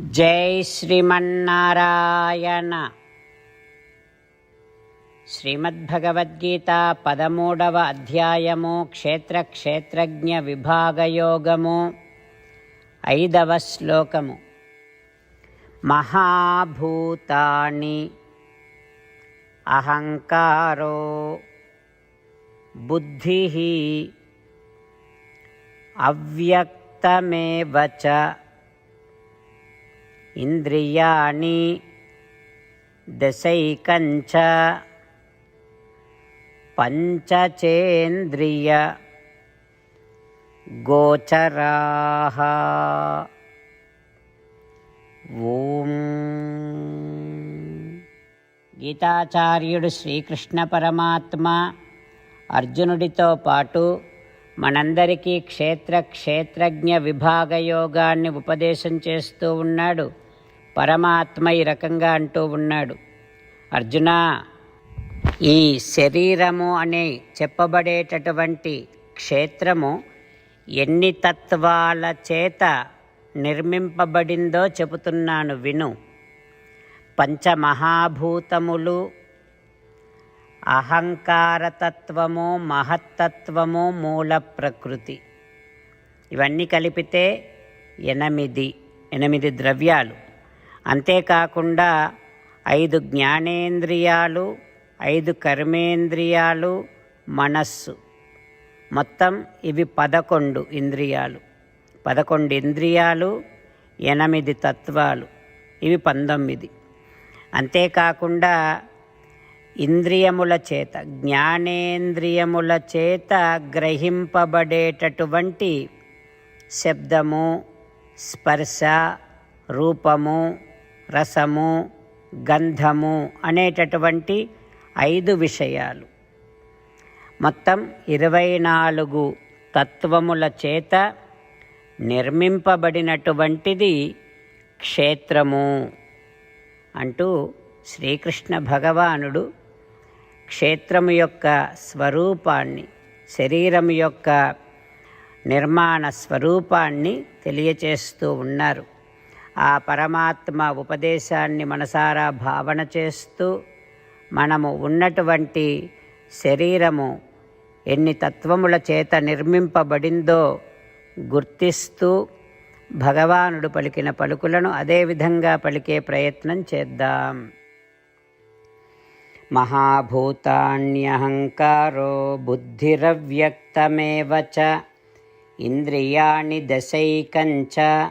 జై శ్రీమన్నారాయణ. శ్రీమద్భగవద్గీత పదమూడవ అధ్యాయము క్షేత్ర క్షేత్రజ్ఞ విభాగయోగము ఐదవ శ్లోకము. మహాభూతాని అహంకారో బుద్ధి అవ్యక్తమేవ చ ఇంద్రియాణి దశైకంచ పంచచేంద్రియ గోచరా. ఓం. గీతాచార్యుడు శ్రీకృష్ణ పరమాత్మ అర్జునుడితో పాటు మనందరికీ క్షేత్ర క్షేత్రజ్ఞ విభాగ యోగాన్ని ఉపదేశం చేస్తూ ఉన్నాడు. పరమాత్మ ఈ రకంగా అంటూ ఉన్నాడు. అర్జున ఈ శరీరము అనే చెప్పబడేటటువంటి క్షేత్రము ఎన్ని తత్వాల చేత నిర్మింపబడిందో చెబుతున్నాను విను. పంచమహాభూతములు అహంకారతత్వము మహత్తత్వము మూల ప్రకృతి. ఇవన్నీ కలిపితే ఎనిమిది ఎనిమిది ద్రవ్యాలు. అంతేకాకుండా ఐదు జ్ఞానేంద్రియాలు ఐదు కర్మేంద్రియాలు మనస్సు. మొత్తం ఇవి పదకొండు ఇంద్రియాలు. పదకొండు ఇంద్రియాలు ఎనిమిది తత్వాలు. ఇవి పంతొమ్మిది. అంతేకాకుండా ఇంద్రియముల చేత జ్ఞానేంద్రియముల చేత గ్రహింపబడేటటువంటి శబ్దము స్పర్శ రూపము రసము గంధము అనేటటువంటి ఐదు విషయాలు. మొత్తం ఇరవై నాలుగు తత్వముల చేత నిర్మింపబడినటువంటిది క్షేత్రము అంటూ శ్రీకృష్ణ భగవానుడు క్షేత్రము యొక్క స్వరూపాన్ని శరీరం యొక్క నిర్మాణ స్వరూపాన్ని తెలియచేస్తూ ఉన్నారు. ఆ పరమాత్మ ఉపదేశాన్ని మనసారా భావన చేస్తూ మనము ఉన్నటువంటి శరీరము ఎన్ని తత్వముల చేత నిర్మింపబడిందో గుర్తిస్తూ భగవానుడు పలికిన పలుకులను అదేవిధంగా పలికే ప్రయత్నం చేద్దాం. మహాభూతాన్యహంకారో బుద్ధిరవ్యక్తమేవ ఇంద్రియాణి దశైకంచ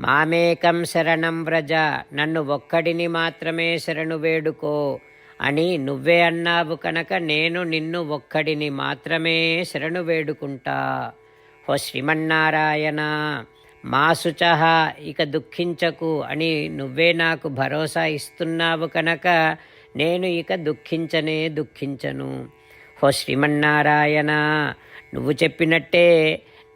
మామేకం శరణం వ్రజ నన్ను ఒక్కడిని మాత్రమే శరణు వేడుకో. అని నువ్వే అన్నావు కనుక నేను నిన్ను ఒక్కడిని మాత్రమే శరణు వేడుకుంటా. ఓ శ్రీమన్నారాయణ మా శుచహ ఇక దుఃఖించకు అని నువ్వే నాకు భరోసా ఇస్తున్నావు కనుక నేను ఇక దుఃఖించనే దుఃఖించను. ఓ శ్రీమన్నారాయణ నువ్వు చెప్పినట్టే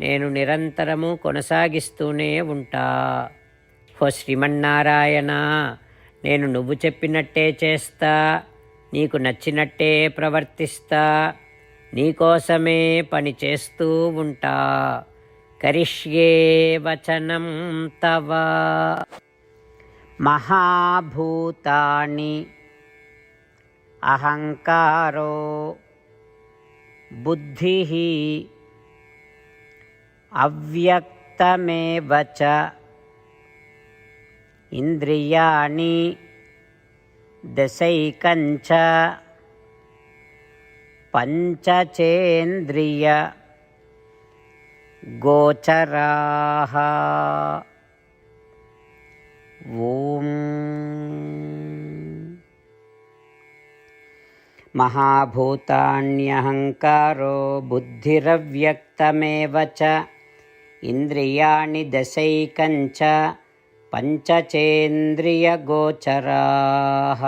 నేను నిరంతరము కొనసాగిస్తూనే ఉంటా. హో శ్రీమన్నారాయణ నేను నువ్వు చెప్పినట్టే చేస్తా నీకు నచ్చినట్టే ప్రవర్తిస్తా నీకోసమే పని చేస్తూ ఉంటా. కరిష్యే వచనం తవ. మహాభూతాని అహంకారో బుద్ధి అవ్యక్తమేవ చ ఇంద్రియాణి దశైకంచ పంచచేంద్రియ గోచరాः ఓం महाभूतान्यहङ्कारो बुद्धिरव्यक्तमेव च इन्द्रियाणि दशैकञ्च पञ्चचेन्द्रियगोचराः